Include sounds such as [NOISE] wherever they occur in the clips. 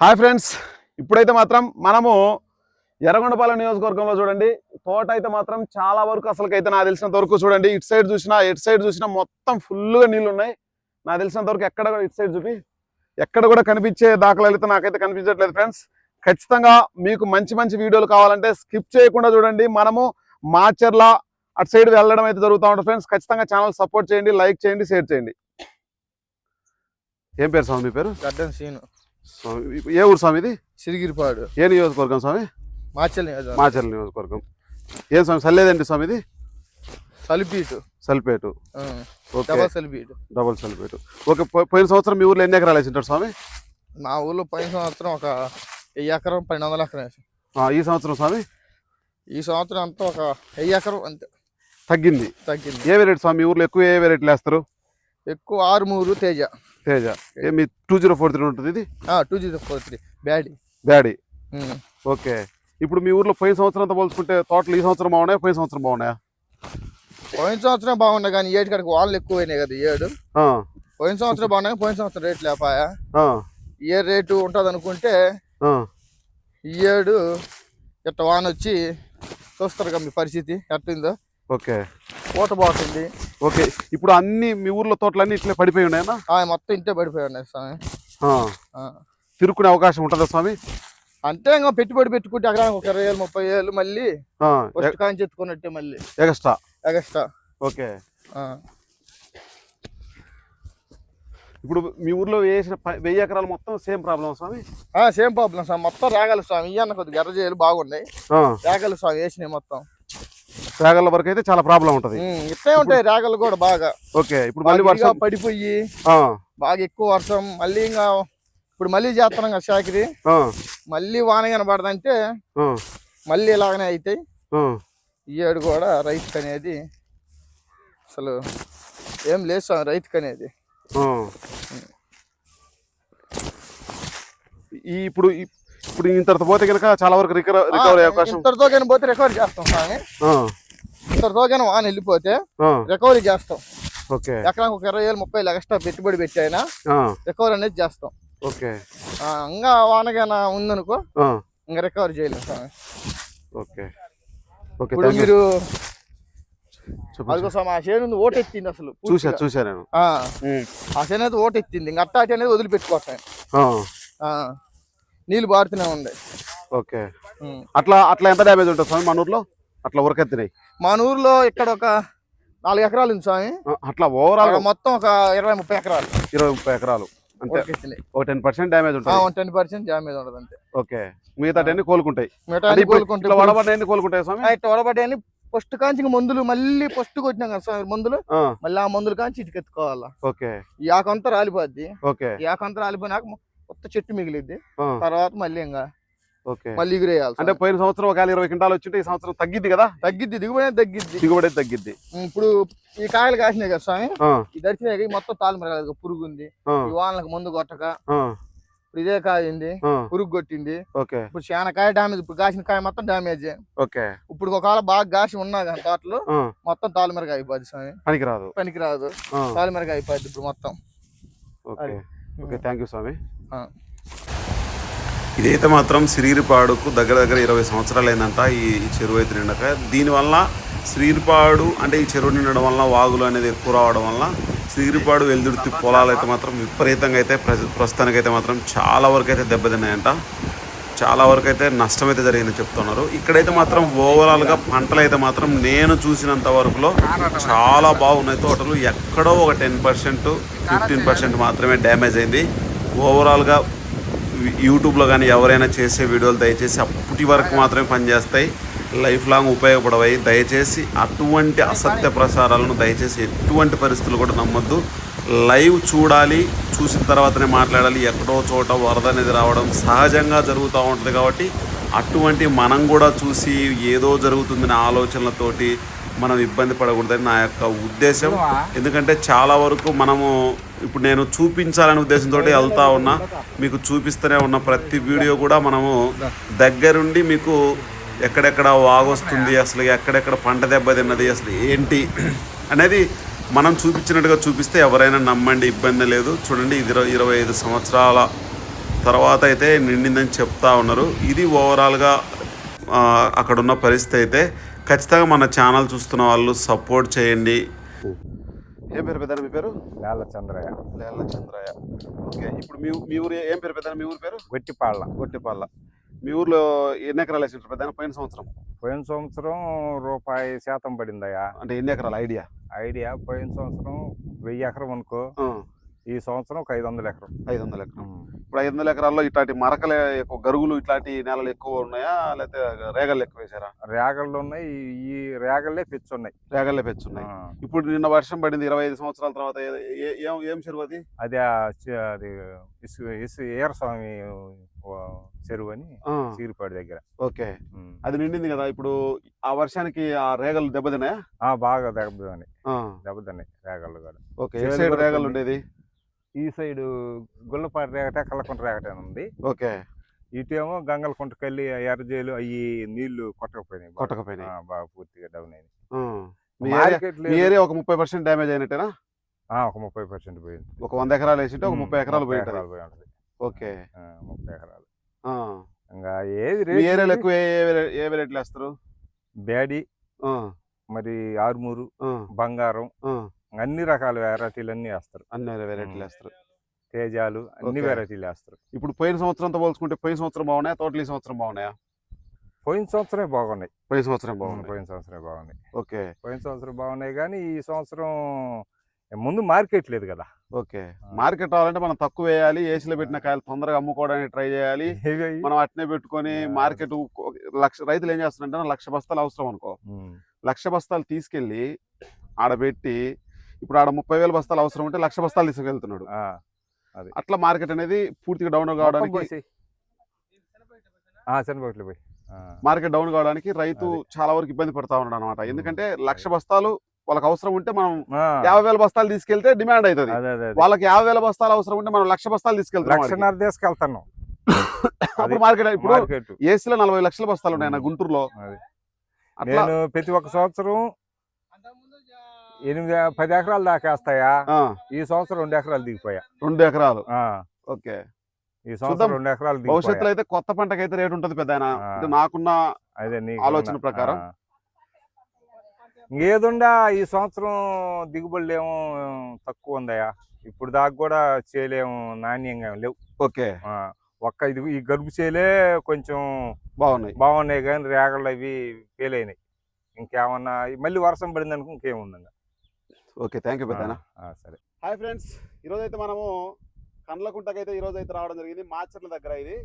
Hi friends ఇప్పుడైతే మాత్రం మనము ఎర్రగొండపాలెం నియోజకవర్గంలో చూడండి తోట అయితే మాత్రం చాలా వరకు అసలుకైతే నాకు తెలిసినంత వరకు చూడండి ఇటు సైడ్ చూసినా ఎటు సైడ్ చూసినా మొత్తం ఫుల్గా నీళ్ళు ఉన్నాయి. నాకు తెలిసినంత వరకు ఎక్కడ కూడా ఇటు సైడ్ చూపి ఎక్కడ కూడా కనిపించే దాఖలాలు అయితే నాకైతే కనిపించట్లేదు ఫ్రెండ్స్. ఖచ్చితంగా మీకు మంచి మంచి వీడియోలు కావాలంటే స్కిప్ చేయకుండా చూడండి మనము మాచర్ల అటు సైడ్ వెళ్ళడం అయితే జరుగుతూ ఉంటుంది ఫ్రెండ్స్. ఖచ్చితంగా ఛానల్ సపోర్ట్ చేయండి లైక్ చేయండి షేర్ చేయండి. ఏం పేరు స్వామి పేరు? గడ్డం సీను. ఏ ఊరు స్వామి ఇది? సిరిగిరిపాడు. ఏ నియోజకవర్గం స్వామి? మాచల్ నియోజకవర్గం. మాచర్ల నియోజకవర్గం. ఏం స్వామి సల్లేదండి స్వామి ఇది? Sulphate sulphate double sulphate double sulphate okay పోయిన సంవత్సరం మీ ఊర్లో ఎన్ని ఎకరాలు వేసి ఉంటారు స్వామి? మా ఊళ్ళో పోయిన సంవత్సరం ఒక వెయ్యి ఎకరం పన్నెండు వందల ఎకరం వేసాం. ఈ సంవత్సరం స్వామి? ఈ సంవత్సరం అంతా ఒక వెయ్యి ఎకరం అంతే. తగ్గింది. తగ్గింది. ఏ వెరైటీ స్వామి? ఊర్లో ఎక్కువ ఏ వెరైటీలు వేస్తారు? ఎక్కువ ఆరుమూరు తేజ. తేజ. ఏ మీ టూ జీరో ఫోర్ త్రీ ఉంటుంది ఇది? Two zero four three బ్యాడీ బ్యాడీ. Okay. ఇప్పుడు మీ ఊర్లో పోయిన సంవత్సరంతో పోల్చుకుంటే తోటలు ఈ సంవత్సరం బాగున్నాయా పోయిన సంవత్సరం బాగున్నాయా? పోయిన సంవత్సరం బాగున్నాయి కానీ ఏడు కాడికి వాళ్ళు ఎక్కువ అయినాయి కదా ఏడు. పోయిన సంవత్సరం బాగున్నాయి పోయిన సంవత్సరం రేట్లు లేపాయా? ఏ రేటు ఉంటుంది అనుకుంటే ఏడు ఇట్ట వాన వచ్చి చూస్తారు కదా మీ పరిస్థితి ఎట్టిందో. ఓకే. పూట బాగుంటుంది ఓకే. ఇప్పుడు అన్ని మీ ఊర్లో తోటలన్నీ ఇట్లే పడిపోయి ఉన్నాయన్నా? మొత్తం ఇంటే పడిపోయి ఉన్నాయి స్వామి. తిరుక్కునే అవకాశం ఉంటుందా స్వామి? అంతే ఇంకా పెట్టుబడి పెట్టుకుంటే అక్కడ ఒక ఇరవై వేలు ముప్పై వేలు మళ్ళీ కాంచి ఎత్తుకున్నట్టే మళ్ళీ. ఎగస్ట్రా? ఎగస్ట్రా. ఓకే. ఇప్పుడు మీ ఊర్లో వేసిన వెయ్యి ఎకరాలు మొత్తం సేమ్ ప్రాబ్లం స్వామి? సేమ్ ప్రాబ్లం స్వామి. మొత్తం రాగల స్వామి. ఇవన్న కొద్దిగా ఎర్ర చేయలు బాగున్నాయి. రాగల స్వామి వేసినాయి మొత్తం. తేగల వరకు అయితే చాలా ప్రాబ్లం ఉంటుంది. ఇట్లే ఉంటాయి రాగలు కూడా బాగా. ఓకే ఇప్పుడు మళ్ళీ వర్షం పడిపోయి బాగా ఎక్కువ వర్షం మళ్ళీ ఇంకా ఇప్పుడు మళ్ళీ చేస్తున్నాం కదా ఆ, మళ్ళీ వాన కనబడదంటే మళ్ళీ ఇలాగనే అవుతాయి ఈ ఏడు కూడా రైతుకి అనేది అసలు ఏం లేదు రైతుకి అనేది. ఈ ఇప్పుడు ఇప్పుడు ఇంత పోతే కనుక చాలా వరకు రికవర్ అవకాశం ఇంతటితో కానీ పోతే రికవరీ చేస్తాం స్వామి. కానీ వాన వెళ్ళిపోతే రికవరీ చేస్తాం. ఓకే. ఎకరానికి ఒక ఇరవై వేలు ముప్పై వేలు ఎక్స్ట్రా పెట్టుబడి పెట్టి అయినా ఆ, రికవరీ అనేది చేస్తాం. ఓకే. ఇంకా వానగాన ఉందనుకో ఇంకా రికవరీ చేయలేం స్వామి ఓకే. ఓకే ఇప్పుడు మీరు చెప్పండి అదిగో స్వామి ఆ చేను ఓటెత్తింది అసలు. చూసా పూర్తిగా. చూసా నేను. ఆ, ఆ చేను అయితే ఓటెత్తింది ఇంకా అట్టాటి అనేది నీళ్ళు బారుతూనే ఉంది. ఓకే. అట్లా అట్లా ఎంత డ్యామేజ్ ఉంటుంది స్వామి మన ఊర్లో? అట్లా ఉరకెత్తినాయి మన ఊర్లో ఇక్కడ ఒక నాలుగు ఎకరాలు ఉంది స్వామి. అట్లా ఓవరాల్ మొత్తం ఒక ఇరవై ముప్పై ఎకరాలు. ఇరవై ముప్పై ఎకరాలు. అంటే ఒక టెన్ పర్సెంట్ డ్యామేజ్ ఉంటుంది. టెన్ పర్సెంట్ డ్యామేజ్ అంతే. ఓకే. మిగతా అన్ని కోలుకుంటాయి. మిగతా కోలుకుంటాయి. స్వామి? ఇట్లా వడబడ్డాయని ఫస్ట్ కాంచి మందులు మళ్ళీ ఫస్ట్ కొట్టినాం కదా స్వామి మందులు. మళ్ళీ ఆ మందులు కాంచి ఇటుకు ఎత్తుకోవాలా. ఓకే. ఈ ఆకంతా రాలిపోద్ది. ఓకే. ఈ ఆకంతా రాలిపోయినాక కొత్త చెట్టు మిగిలిద్ది. తర్వాత మళ్ళీ ఇంకా మళ్ళీ ఎగిరేయాలి అంటే పోయిన సంవత్సరం ఒకవేళ ఇరవై క్వింటాలు వచ్చింటే ఈ సంవత్సరం తగ్గిద్ది కదా? తగ్గిద్ది దిగుబడి తగ్గిద్ది. దిగుబడి తగ్గిద్ది. ఇప్పుడు ఈ కాయలు కాసినాయి కదా స్వామి? ఈ దర్శనం మొత్తం తాళ్ళు మిరగలేదు పురుగు ఉంది ఈ వానలకు మందు కొట్టక. ఇప్పుడు ఇదే కాయ ఉంది ఆ, పురుగు కొట్టింది. ఓకే. ఇప్పుడు చాలా కాయ డామేజ్ ఇప్పుడు కాసిన కాయ మొత్తం డామేజ్. ఓకే. ఇప్పుడు ఒకవేళ బాగా కాసి ఉన్నా కానీ తోటలు మొత్తం మిరగ అయిపోద్ది స్వామి. పనికిరాదు. పనికిరాదు. మిరగ అయిపోద్ది ఇప్పుడు మొత్తం. ఓకే. ఓకే థ్యాంక్ యూ స్వామి. ఇదైతే మాత్రం శ్రీరిపాడుకు దగ్గర దగ్గర ఇరవై సంవత్సరాలు అయిందంట ఈ చెరువు అయితే నిండక. దీనివల్ల శ్రీరిపాడు అంటే ఈ చెరువు నిండడం వల్ల వాగులు అనేది ఎక్కువ రావడం వల్ల శ్రీరిపాడు వెల్దుర్తి పొలాలు అయితే మాత్రం విపరీతంగా అయితే ప్రజ ప్రస్తుతానికి అయితే మాత్రం చాలా వరకు అయితే దెబ్బతిన్నాయంట. చాలా వరకు అయితే నష్టం అయితే జరిగిందని చెప్తున్నారు. ఇక్కడైతే మాత్రం ఓవరాల్గా పంటలు అయితే మాత్రం నేను చూసినంత వరకులో చాలా బాగున్నాయి. తోటలు ఎక్కడో ఒక టెన్ పర్సెంట్ ఫిఫ్టీన్ పర్సెంట్ మాత్రమే డ్యామేజ్ అయింది. ఓవరాల్గా యూట్యూబ్లో కానీ ఎవరైనా చేసే వీడియోలు దయచేసి అప్పటి వరకు మాత్రమే పనిచేస్తాయి. లైఫ్ లాంగ్ ఉపయోగపడవాయి దయచేసి అటువంటి అసత్య ప్రసారాలను దయచేసి ఎటువంటి పరిస్థితులు కూడా నమ్మొద్దు. లైవ్ చూడాలి చూసిన తర్వాతనే మాట్లాడాలి. ఎక్కడో చోట వరద అనేది రావడం సహజంగా జరుగుతూ ఉంటుంది కాబట్టి అటువంటి మనం కూడా చూసి ఏదో జరుగుతుందనే ఆలోచనలతోటి మనం ఇబ్బంది పడకూడదని నా యొక్క ఉద్దేశం. ఎందుకంటే చాలా వరకు మనము ఇప్పుడు నేను చూపించాలనే ఉద్దేశంతో వెళ్తా ఉన్నా. మీకు చూపిస్తూనే ఉన్న. ప్రతి వీడియో కూడా మనము దగ్గరుండి మీకు ఎక్కడెక్కడ వాగొస్తుంది అసలు ఎక్కడెక్కడ పంట దెబ్బతిన్నది అసలు ఏంటి అనేది మనం చూపించినట్టుగా చూపిస్తే ఎవరైనా నమ్మండి ఇబ్బంది లేదు. చూడండి ఇది ఇరవై ఐదు సంవత్సరాల తర్వాత అయితే నిండిందని చెప్తా ఉన్నారు. ఇది ఓవరాల్గా ఆ, అక్కడ ఉన్న పరిస్థితి అయితే ఖచ్చితంగా మన ఛానల్ చూస్తున్న వాళ్ళు సపోర్ట్ చేయండి. ఏం పేరు పెద్ద మీ పేరు? నేల చంద్రయ్య లేళ్ళ చంద్రయ్య ఓకే ఇప్పుడు మీ మీ ఊరు ఏం పేరు పెద్ద మీ ఊరు పేరు? గొట్టిపాళ్ళ. గొట్టిపాల మీ ఊర్లో ఎన్ని ఎకరాలు వేసింటారు పెద్ద పోయిన సంవత్సరం? పోయిన సంవత్సరం రూపాయి శాతం పడిందయ్యా. అంటే ఎన్ని ఎకరాలు? ఐడియా? ఐడియా పోయిన సంవత్సరం వెయ్యి ఎకరం అనుకో. ఈ సంవత్సరం ఒక ఐదు వందల ఎకరం. ఐదు వందల ఎకరం ఇప్పుడు ఐదు వందల ఎకరాల్లో ఇట్లాంటి మరకలే ఎక్కువ గరుగులు ఇట్లాంటి నేలలు ఎక్కువ ఉన్నాయా? లేకపోతే రేగలు ఎక్కువ వేసారా రేగళ్ళు ఉన్నాయి. ఈ- ఈ రేగళ్ళే పిచ్చి ఉన్నాయి రేగల్లే పెంచున్నాయి ఆ. ఇప్పుడు నిన్న వర్షం పడింది ఇరవై ఐదు సంవత్సరాల తర్వాత. ఏ- ఏ- చెరువు అది? అది అది ఏరస్వామి చెరువు అని సీరిపాడు దగ్గర. ఓకే. అది నిండింది కదా ఇప్పుడు? ఆ వర్షానికి ఆ రేగలు దెబ్బతిన్నాయా? ఆ, బాగా దెబ్బతిన్నాయి. దెబ్బతిన్నాయి రేగళ్ళు కూడా. ఓకే. సైడ్ రేగలు ఉండేది? ఈ సైడ్ గుల్లపాటి రేగట కల్లకుంట రేగట అని ఉంది. ఓకే. ఇటేమో గంగలకుంటకెళ్ళి ఎర్రజేలు అవి నీళ్ళు కొట్టకపోయినాయి బాగా. కొట్టకపోయినాయి. ఆ, బాగా పూర్తిగా డౌన్ అయినాయి. మీ ఏరియా మార్కెట్ మీ ఏరియా ఒక ముప్పై పర్సెంట్ డ్యామేజ్ అయినట్టేనా? ఒక ముప్పై పర్సెంట్ పోయింది. ఒక వంద ఎకరాలు వేసింటే ఒక ముప్పై ఎకరాలు పోయి ఎకరాలు పోయి ఉంటుంది ఓకే. ఆ, ముప్పై ఎకరాలు. ఆ. ఇంకా ఏది మీ రేట్ ఏరియాలో ఉంది? ఎక్కువ ఏ ఏ- ఏ వెరైటీలు వేస్తారు? బ్యాడి ఆ, మరి ఆర్మూరు ఆ, బంగారం ఆ. అన్ని రకాల వెరైటీలు అన్ని వేస్తారు అన్ని వెరైటీలు వేస్తారు. తేజాలు అన్ని. వెరైటీలు వేస్తారు. ఇప్పుడు పోయిన సంవత్సరంతో పోల్చుకుంటే పోయిన సంవత్సరం బాగున్నాయా? తోటలు ఈ సంవత్సరం బాగున్నాయా? పోయిన సంవత్సరమే బాగున్నాయి. పోయిన సంవత్సరం బాగున్నాయి. పోయిన సంవత్సరమే బాగున్నాయి. ఓకే. పోయిన సంవత్సరం బాగున్నాయి కానీ ఈ సంవత్సరం ముందు మార్కెట్ లేదు కదా. ఓకే. మార్కెట్ రావాలంటే మనం తక్కువ వేయాలి ఏసీలో పెట్టిన కాయలు తొందరగా అమ్ముకోవడానికి ట్రై చేయాలి. [LAUGHS] మనం అట్నే పెట్టుకొని. మార్కెట్ లక్ష రైతులు ఏం చేస్తున్నారంటే లక్ష బస్తాలు అవసరం అనుకో. లక్ష బస్తాలు తీసుకెళ్ళి ఆడ పెట్టి ఇప్పుడు ఆడ ముప్పై వేల బస్తాలు అవసరం ఉంటే లక్ష బస్తాలు తీసుకెళ్తున్నాడు. అట్లా మార్కెట్ అనేది పూర్తిగా డౌన్ కావడానికి శనగపట్లు పోయి. మార్కెట్ డౌన్ కావడానికి రైతు. చాలా వరకు ఇబ్బంది పడతా ఉన్నాడు అనమాట. ఎందుకంటే లక్ష బస్తాలు వాళ్ళకి అవసరం ఉంటే మనం యాభై వేల బస్తాలు తీసుకెళ్తే డిమాండ్ అవుతుంది. వాళ్ళకి యాభై వేల బస్తాలు అవసరం ఉంటే మనం లక్ష బస్తాలు తీసుకెళ్తాం తీసుకెళ్తాను [COUGHS] అప్పుడు మార్కెట్ ఇప్పుడు ఏసీలో నలభై లక్షల బస్తాలు ఉన్నాయి. గుంటూరులో. నేను ప్రతి ఒక్క సంవత్సరం ఎనిమిది పది ఎకరాలు దాకా వేస్తాయా? ఈ సంవత్సరం రెండు ఎకరాలు దిగిపోయా. రెండు ఎకరాలు. ఆ, ఓకే. ఈ సంవత్సరం. రెండు ఎకరాలు భవిష్యత్తులో అయితే కొత్త పంటకి అయితే రేట్ ఉంటుంది పెద్ద నాకున్న అదే నీకు ఆలోచన ప్రకారం? ఇంకేదుండా? ఈ సంవత్సరం దిగుబడులు ఏమో తక్కువ ఉందయ్యా. ఇప్పుడు దాకా కూడా చేయలేము నాణ్యంగా లేవు. ఓకే. ఒక్క ఇది ఈ గరుపు చేలే కొంచెం బాగున్నాయి. బాగున్నాయి కానీ రేగళ్ళు అవి ఫెయిల్ అయినాయి. ఇంకేమన్నా మళ్ళీ వర్షం పడింది అనుకో ఇంకేముందండి. ఓకే థ్యాంక్ యూ పెద్దనా సరే. హాయ్ ఫ్రెండ్స్ ఈరోజు అయితే మనము కండ్లకుంటకైతే ఈరోజు అయితే రావడం జరిగింది. మాచర్ల దగ్గర ఇది.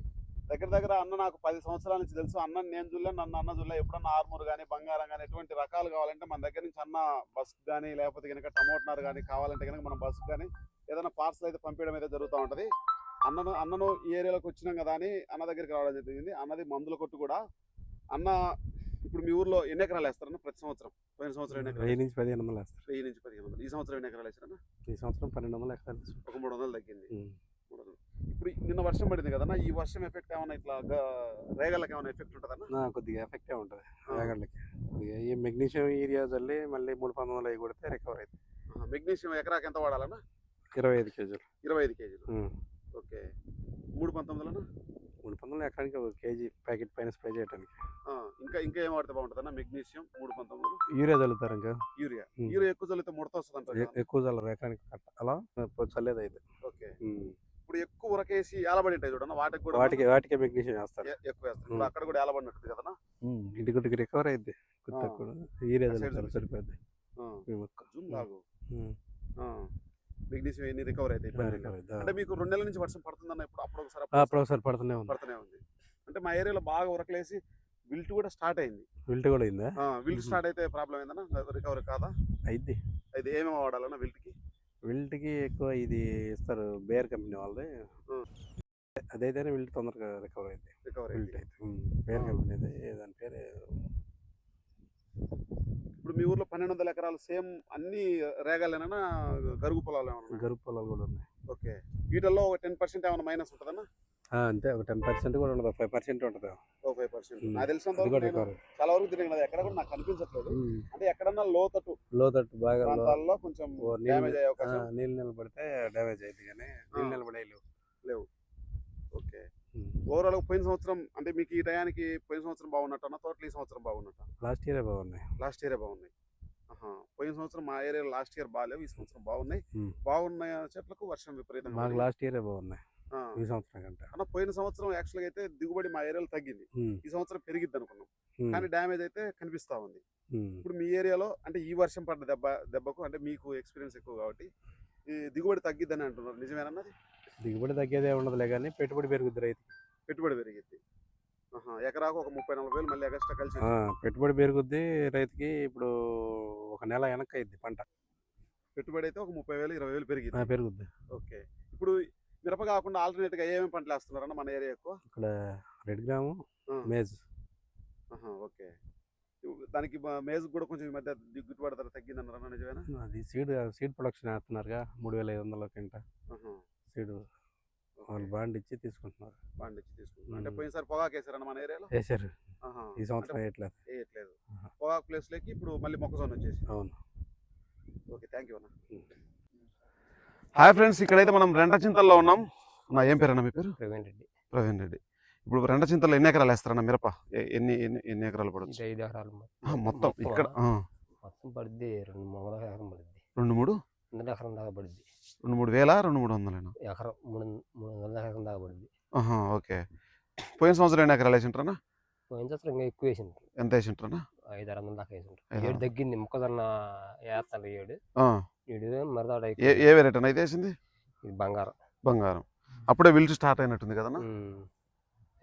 దగ్గర దగ్గర అన్న నాకు పది సంవత్సరాల నుంచి తెలుసు. అన్న నేను చూడలే నన్ను అన్న చూడలే. ఎప్పుడన్నా ఆర్మూర్ కానీ బంగారం కానీ ఎటువంటి రకాలు కావాలంటే మన దగ్గర నుంచి అన్న బస్ కానీ లేకపోతే కనుక టమోటనార్ కానీ కావాలంటే కనుక మనం బస్సు కానీ ఏదైనా పార్సల్ అయితే పంపించడం అయితే జరుగుతూ ఉంటుంది. అన్నను అన్నను ఈ ఏరియాలోకి వచ్చినాం కదా అని అన్న దగ్గరికి రావడం జరిగింది. అన్నది మందుల కొట్టు కూడా. అన్న ఇప్పుడు మీ ఊర్లో ఎన్ని ఎకరాలు వేస్తారన్న ప్రతి సంవత్సరం? పోయిన సంవత్సరం ఎన్ని ఎకరాలు వెయ్యి నుంచి పదిహేను వందలు వేస్తారు. వెయ్యి నుంచి పదిహేను వందలు. ఈ సంవత్సరం ఎన్ని ఎకరాలు వేసారన్న? ఈ సంవత్సరం పన్నెండు వందలు ఎకరాలు వేస్తారు. ఒక మూడు వందలు తగ్గింది. మూడు వందలు. ఇప్పుడు నిన్న వర్షం పడింది కదన్నా ఈ వర్షం ఎఫెక్ట్ ఏమైనా ఇట్లా గ- రేగలకి ఏమైనా ఎఫెక్ట్ ఉంటుందన్నా? నా కొద్దిగా ఎఫెక్టే ఉంటుంది వేగళ్ళకి కొద్దిగా ఈ మెగ్నీషియం ఏరియా చల్లి మళ్ళీ మూడు పంతొమ్మిది వందలు అవి కొడితే రికవర్ అవుతుంది మెగ్నీషియం ఎకరాకి ఎంత వాడాలన్నా? ఇరవై ఐదు కేజీలు. ఇరవై ఐదు కేజీలు. ఓకే. మూడు పంతొమ్మిదిలన్నా? మూడు పంతొమ్మిది ఎకరానికి ఒక కేజీ ప్యాకెట్ పైన స్ప్రే చేయడానికి ఇంకా ఇంకా ఏం వాడితే బాగుంటుందన్నా? మెగ్నీషియం మూడు పంతొమ్మిది. యూరియా చల్లుతారు ఇంకా యూరియా. యూరియా ఎక్కువ చల్లితే ముడత వస్తుంది ఎక్కువ చల్లరు ఎకరానికి కట్ట. అలా చల్లేది అయితే ఓకే. ఇప్పుడు ఎక్కువ ఉరకేసి ఏలబడి ఉంటాయి చూడన్నా? వాటికి కూడా వాటికి వాటికే మెగ్నీషియం వేస్తారు. ఎక్కువ వేస్తారు. అక్కడ కూడా ఏలబడినట్టు ఉమ్. ఇంటి గుడ్డికి రికవర్ అయింది యూరియా చల్లుతారు. సరిపోద్ది. జూమ్ లాగు. ఉమ్. మెగ్నీషియం ఎన్ని రికవర్ అయితే. అంటే మీకు రెండు నెలల నుంచి వర్షం పడుతుందన్న ఇప్పుడు అప్పుడు ఒకసారి అప్పుడు ఒకసారి పడుతూనే ఉంది. పడుతూనే ఉంది. అంటే మా ఏరియాలో బాగా ఉరకలేసి విల్ట్ కూడా స్టార్ట్ అయింది. విల్ట్ కూడా అయిందా? విల్ట్. స్టార్ట్ అయితే ప్రాబ్లం ఏందన్నా? రికవరీ కాదా? అయింది. అయితే ఏమేమి వాడాలన్నా విల్ట్కి? విల్ట్కి ఎక్కువ ఇది ఇస్తారు బేర్ కంపెనీ వాళ్ళది. అదైతేనే విల్ట్ తొందరగా రికవర్ అయింది రికవరీ విల్ట్ అయితే. బేర్ ఆ. కంపెనీది దాని పేరు ఇప్పుడు మీ ఊర్లో పన్నెండు వందల ఎకరాలు సేమ్ అన్ని రేగాలేనా గరుగు పొలాలు ఏమన్నా గరుపు పొలాలు కూడా ఉన్నాయి. ఓకే. వీటిల్లో ఒక టెన్ పర్సెంట్ ఏమైనా మైనస్ ఉంటుందన్నా? అంతే. ఒక టెన్ పర్సెంట్ కూడా ఉండదు. ఫైవ్ పర్సెంట్ ఉంటుంది. ఓ ఫైవ్ పర్సెంట్. నాకు తెలిసినంత వరకు రికవర్. చాలా వరకు తిరిగిన కదా ఎక్కడ కూడా నాకు కనిపించట్లేదు. అంటే ఎక్కడన్నా లోతట్టు లోతట్టు బాగా ప్రాంతాల్లో కొంచెం డ్యామేజ్ అయ్యే అవకాశం. నీళ్ళు నిలబడితే డ్యామేజ్ అయింది కానీ నీళ్ళు నిలబడే లేవు. లేవు. ఓకే. ఓవరాల్ పోయిన సంవత్సరం అంటే మీకు ఈ టయానికి పోయిన సంవత్సరం బాగున్నట్టు తోటలు ఈ సంవత్సరం బాగున్నట్ట లాస్ట్ ఇయరే బాగున్నాయి లాస్ట్ ఇయరే బాగున్నాయి. పోయిన సంవత్సరం మా ఏరియాలో లాస్ట్ ఇయర్ బాగాలేవు ఈ సంవత్సరం బాగున్నాయి ఉమ్. బాగున్న చెట్లకు వర్షం మాకు పడింది. లాస్ట్ ఇయరే బాగున్నాయి. ఈ సంవత్సరం కంటే అన్న పోయిన సంవత్సరం యాక్చువల్గా అయితే దిగుబడి మా ఏరియాలో తగ్గింది. ఈ సంవత్సరం పెరిగిద్ది అనుకున్నాం. కానీ డ్యామేజ్ అయితే కనిపిస్తా ఉంది. ఇప్పుడు మీ ఏరియాలో అంటే ఈ వర్షం పడ్డ దెబ్బ దెబ్బకు అంటే మీకు ఎక్స్పీరియన్స్ ఎక్కువ కాబట్టి ఈ దిగుబడి తగ్గిద్దని అంటున్నారు నిజమేనన్నది దిగుబడి తగ్గేదే ఉండదులే కానీ పెట్టుబడి పెరుగుద్ది రైతు పెట్టుబడి పెరిగిద్ది. ఎకరాకు ఒక ముప్పై నలభై వేలు మళ్ళీ ఎక్స్ట్రా కలిసి పెట్టుబడి పెరుగుద్ది రైతుకి ఇప్పుడు ఒక నెల వెనక్కి అయింది పంట. పెట్టుబడి అయితే ఒక ముప్పై వేలు ఇరవై వేలు ఆ, పెరిగింది పెరుగుద్ది. ఓకే. ఇప్పుడు మిరప కాకుండా ఆల్టర్నేట్గా ఏమేమి పంటలు వేస్తున్నారన్న మన ఏరియా ఎక్కువ? ఇక్కడ రెడ్ గ్రాము మేజ్. ఓకే. దానికి మేజ్ కూడా కొంచెం ఈ మధ్య గిట్టుబాటు ధర తగ్గిందన్నారన్న నిజమేనా? అది సీడ్ సీడ్ ప్రొడక్షన్ వేస్తున్నారుగా మూడు వేల ఐదు వందల కింట. సీడ్ వాళ్ళు బాండ్ ఇచ్చి తీసుకుంటున్నారు. బాండ్ ఇచ్చి తీసుకుంటున్నా అంటే. పోయినసారి పొగాకు వేసారన్న మన ఏరియాలో? వేసారు. ఈ సంవత్సరం వేయట్లేదు. వేయట్లేదు. పొగాకు ప్లేస్లోకి ఇప్పుడు మళ్ళీ మొక్కజొన్న వచ్చేసి అవును. ఓకే థ్యాంక్ యూ అన్న. హాయ్ ఫ్రెండ్స్ ఇక్కడైతే మనం రెండ చింతల్లో ఉన్నాం. నా ఏం పేరు అన్న మీ పేరు? ప్రవీణ్ రెడ్డి. ప్రవీణ్ రెడ్డి. ఇప్పుడు రెండ చింతల్లో ఎన్ని ఎకరాలు వేస్తారన్న మిరప ఎన్ని ఎన్ని ఎన్ని ఎకరాలు ఇది ఐదు ఎకరాలు మొత్తం ఇక్కడ మొత్తం పడుద్ది రెండు మూడు పడుద్ది. రెండు మూడు? వందల ఎకరం దాకా పడుద్ది. రెండు మూడు వేల రెండు మూడు వందలేనా? ఎకరం మూడు మూడు వందల ఎకరం దాకా పడుద్ది. ఆహా, ఓకే. పోయిన సంవత్సరం ఎన్ని ఎకరాలు వేసింటారనా పోయిన సంవత్సరం ఇంకా ఎక్కువ వేసిండ్రు. ఎంత వేసింటారనా ఐదు ఆరు వందల దాకా వేసిండ్రు. ఐదు ఏడు. తగ్గింది మొక్కజొన్న వేస్తాను ఏడు. ఏడు మరదాడ ఏ వెరైటీ అయితే వేసింది? ఇది బంగారం. బంగారం. అప్పుడే విల్చు స్టార్ట్ అయినట్టుంది ఉమ్.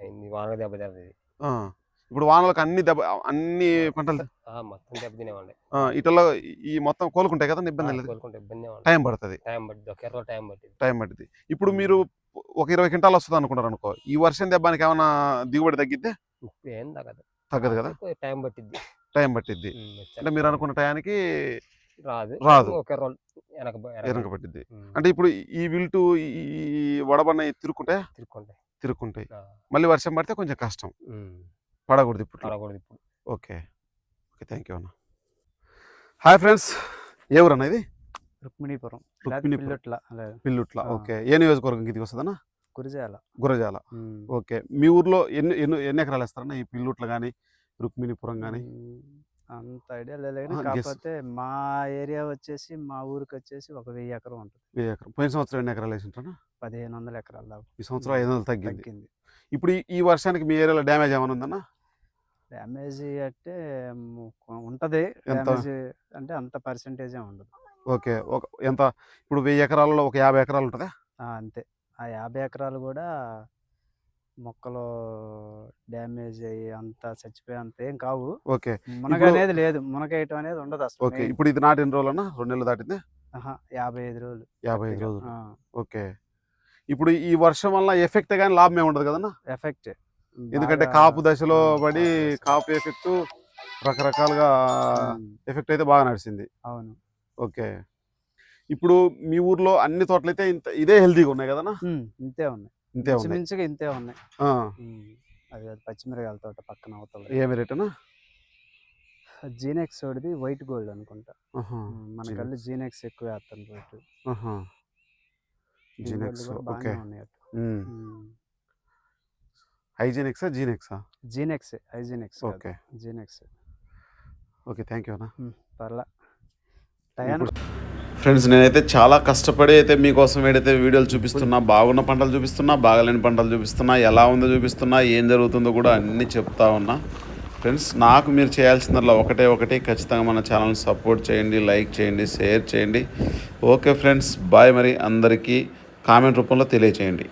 అయింది వానక దెబ్బ దెబ్బది ఆ, ఇప్పుడు వానలకు అన్ని దెబ్బ అన్ని పంటలు మొత్తం ఇటల్లో ఈ మొత్తం కోలుకుంటాయి కదా ఇబ్బంది లేదు. టైం పడుతుంది. టైం ఎర్ర టైం పట్టింది టైం పడుతుంది ఇప్పుడు మీరు ఒక ఇరవై క్వింటాలు వస్తుంది అనుకున్నారు అనుకో ఈ వర్షం దెబ్బకి ఏమైనా దిగుబడి తగ్గిద్దే? ఏం తగ్గదు. తగ్గదు కదా? టైం పట్టిద్ది. టైం పట్టిద్ది. అంటే మీరు అనుకున్న టయానికి రాదు. రాదు. వెనక పట్టిద్ది. అంటే ఇప్పుడు ఈ విల్టు ఈ వడబన్న తిరుక్కుంటే తిరుక్కుంటాయి? తిరుక్కుంటాయి. మళ్ళీ వర్షం పడితే కొంచెం కష్టం. పడకూడదు ఇప్పుడు పడకూడదు ఇప్పుడు. ఓకే. ఓకే థ్యాంక్ యూ అన్న. Hi friends. ఏ ఊరు అన్న ఇది? రుక్మిణీపురం. పిల్లట్ల పిల్లుట్ల. ఓకే. ఏ నియోజకవర్గం కిందికి వస్తుందన్న? గురిజాల. గురజాల. ఓకే. మీ ఊర్లో ఎన్ని ఎన్ని ఎన్ని ఎకరాలు వేస్తారన్న? ఈ పిల్లుట్ల కానీ రుక్మిణిపురం కానీ అంత ఐడియా లేదు. కాకపోతే మా ఏరియా వచ్చేసి మా ఊరికి వచ్చేసి ఒక వెయ్యి ఎకరం ఉంటుంది. వెయ్యి ఎకరం. పోయిన సంవత్సరం ఎన్ని ఎకరాలు వేసింటారా పదిహేను వందల ఎకరాల దాకా. ఈ సంవత్సరం ఐదు వందలు తగ్గింది. ఇప్పుడు ఈ- ఈ వర్షానికి మీ ఏరియాలో డ్యామేజ్ ఏమైనా ఉందన్న? డ్యామేజ్ అంటే ఉంటది? డ్యామేజ్ అంటే అంత పర్సంటేజే ఉండదు. ఓకే. ఒక ఎంత? ఇప్పుడు వెయ్యి ఎకరాలలో ఒక యాభై ఎకరాలు ఉంటుందా? అంతే. ఆ యాభై ఎకరాలు కూడా మొక్కలు డ్యామేజ్ అయ్యి అంత చచ్చిపోయి అంత ఏం కావు. ఓకే. మునగ అనేది లేదు. మునగేయటం అనేది ఉండదు అసలు ఓకే. ఇప్పుడు ఇది నాటి ఎన్ని రోజులు అన్న రెండు నెలలు దాటింది? యాభై ఐదు రోజులు. యాభై ఐదు. రోజులు. ఓకే. ఇప్పుడు ఈ వర్షం వల్ల ఎఫెక్ట్ కానీ లాభం ఏమి ఉండదు కదన్నా? ఎఫెక్ట్. ఎందుకంటే కాపు దశలో పడి కాపు ఎఫెక్ట్ రకరకాలుగా ఎఫెక్ట్ అయితే బాగా నడిచింది అవును. ఓకే. ఇప్పుడు మీ ఊర్లో అన్ని తోటలు అయితే ఇంత ఇదే హెల్తీగా ఉన్నాయి ఉమ్, ఇంతే ఉన్నాయి. ఇంతే ఇంచుమించుగా ఇంతే ఉన్నాయి. అది పచ్చిమిరకాయల తోట పక్కన అవతల ఏమి రేటునా జీనెక్స్ ఒకటిది వైట్ గోల్డ్ అనుకుంటా. మన కళ్ళు జీనెక్స్. ఎక్కువ వేస్తాను రేటు జీనెక్స్ ఓకే బాగానే ఉన్నాయి అటు. ఉమ్. ఉమ్, హైజీనిక్సా జీనెక్సా? జీనెక్స్ హైజీనెక్స్ ఓకే. జీనెక్స్. ఓకే థ్యాంక్ యూ అన్న. పర్లా. ఫ్రెండ్స్ నేనైతే చాలా కష్టపడి అయితే మీకోసం ఏదైతే వీడియోలు చూపిస్తున్నా బాగున్న పంటలు చూపిస్తున్నా బాగలేని పంటలు చూపిస్తున్నా ఎలా ఉందో చూపిస్తున్నా ఏం జరుగుతుందో కూడా అన్నీ చెప్తా ఉన్నా. ఫ్రెండ్స్ నాకు మీరు చేయాల్సిందల్లా ఒకటే ఒకటి ఖచ్చితంగా మన ఛానల్ని సపోర్ట్ చేయండి లైక్ చేయండి షేర్ చేయండి. ఓకే ఫ్రెండ్స్ బాయ్ మరి అందరికీ కామెంట్ రూపంలో తెలియచేయండి.